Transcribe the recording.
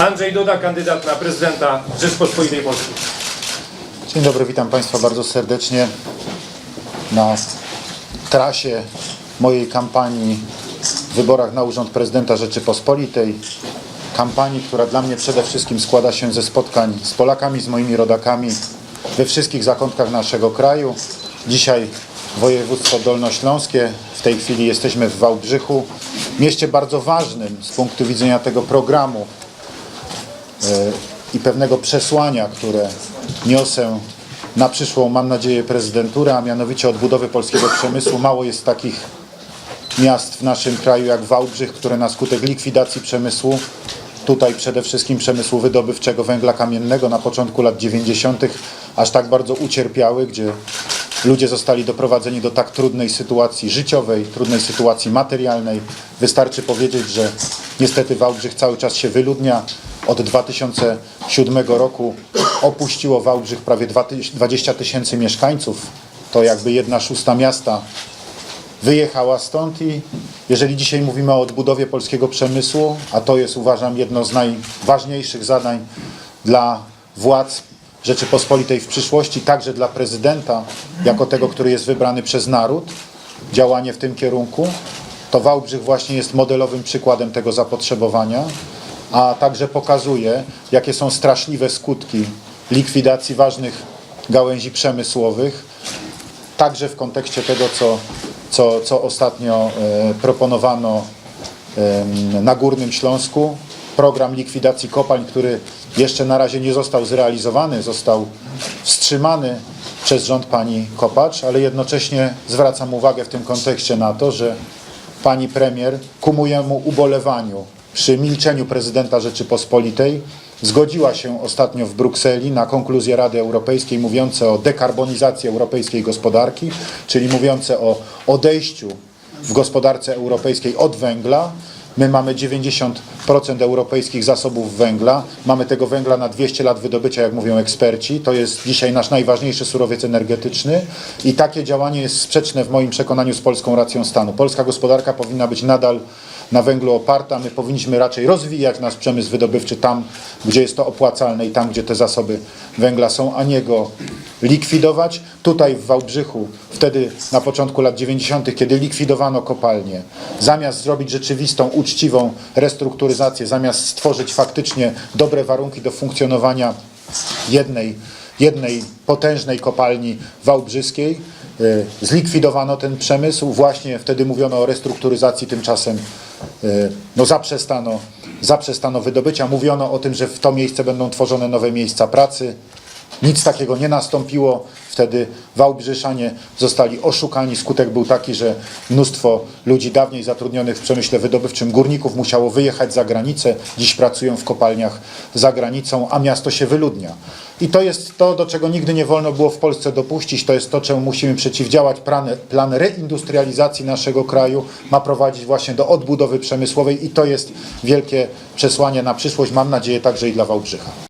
Andrzej Duda, kandydat na prezydenta Rzeczpospolitej Polskiej. Dzień dobry, witam Państwa bardzo serdecznie na trasie mojej kampanii w wyborach na Urząd Prezydenta Rzeczypospolitej. Kampanii, która dla mnie przede wszystkim składa się ze spotkań z Polakami, z moimi rodakami we wszystkich zakątkach naszego kraju. Dzisiaj województwo dolnośląskie, w tej chwili jesteśmy w Wałbrzychu, mieście bardzo ważnym z punktu widzenia tego programu i pewnego przesłania, które niosę na przyszłą, mam nadzieję, prezydenturę, a mianowicie odbudowy polskiego przemysłu. Mało jest takich miast w naszym kraju jak Wałbrzych, które na skutek likwidacji przemysłu, tutaj przede wszystkim przemysłu wydobywczego węgla kamiennego na początku lat 90. aż tak bardzo ucierpiały, gdzie ludzie zostali doprowadzeni do tak trudnej sytuacji życiowej, trudnej sytuacji materialnej. Wystarczy powiedzieć, że niestety Wałbrzych cały czas się wyludnia. Od 2007 roku opuściło Wałbrzych prawie 20 tysięcy mieszkańców. To jakby jedna szósta miasta wyjechała stąd i jeżeli dzisiaj mówimy o odbudowie polskiego przemysłu, a to jest uważam jedno z najważniejszych zadań dla władz Rzeczypospolitej w przyszłości, także dla prezydenta, jako tego, który jest wybrany przez naród, działanie w tym kierunku, to Wałbrzych właśnie jest modelowym przykładem tego zapotrzebowania, a także pokazuje, jakie są straszliwe skutki likwidacji ważnych gałęzi przemysłowych, także w kontekście tego, co, co, co ostatnio e, proponowano na Górnym Śląsku. Program likwidacji kopalń, który jeszcze na razie nie został zrealizowany, został wstrzymany przez rząd pani Kopacz, ale jednocześnie zwracam uwagę w tym kontekście na to, że pani premier ku mojemu ubolewaniu przy milczeniu prezydenta Rzeczypospolitej zgodziła się ostatnio w Brukseli na konkluzje Rady Europejskiej mówiące o dekarbonizacji europejskiej gospodarki, czyli mówiące o odejściu w gospodarce europejskiej od węgla. My mamy 90% europejskich zasobów węgla. Mamy tego węgla na 200 lat wydobycia, jak mówią eksperci. To jest dzisiaj nasz najważniejszy surowiec energetyczny i takie działanie jest sprzeczne w moim przekonaniu z polską racją stanu. Polska gospodarka powinna być nadal na węglu oparta. My powinniśmy raczej rozwijać nasz przemysł wydobywczy tam, gdzie jest to opłacalne i tam, gdzie te zasoby węgla są, a nie go likwidować. Tutaj w Wałbrzychu, wtedy na początku lat 90., kiedy likwidowano kopalnie, zamiast zrobić rzeczywistą, uczciwą restrukturyzację, zamiast stworzyć faktycznie dobre warunki do funkcjonowania jednej, jednej potężnej kopalni wałbrzyskiej, y, zlikwidowano ten przemysł. Właśnie wtedy mówiono o restrukturyzacji, tymczasem y, no, zaprzestano, zaprzestano wydobycia. Mówiono o tym, że w to miejsce będą tworzone nowe miejsca pracy. Nic takiego nie nastąpiło. Wtedy Wałbrzyszanie zostali oszukani. Skutek był taki, że mnóstwo ludzi dawniej zatrudnionych w przemyśle wydobywczym, górników, musiało wyjechać za granicę. Dziś pracują w kopalniach za granicą, a miasto się wyludnia. I to jest to, do czego nigdy nie wolno było w Polsce dopuścić. To jest to, czemu musimy przeciwdziałać. Plan, plan reindustrializacji naszego kraju ma prowadzić właśnie do odbudowy przemysłowej i to jest wielkie przesłanie na przyszłość. Mam nadzieję także i dla Wałbrzycha.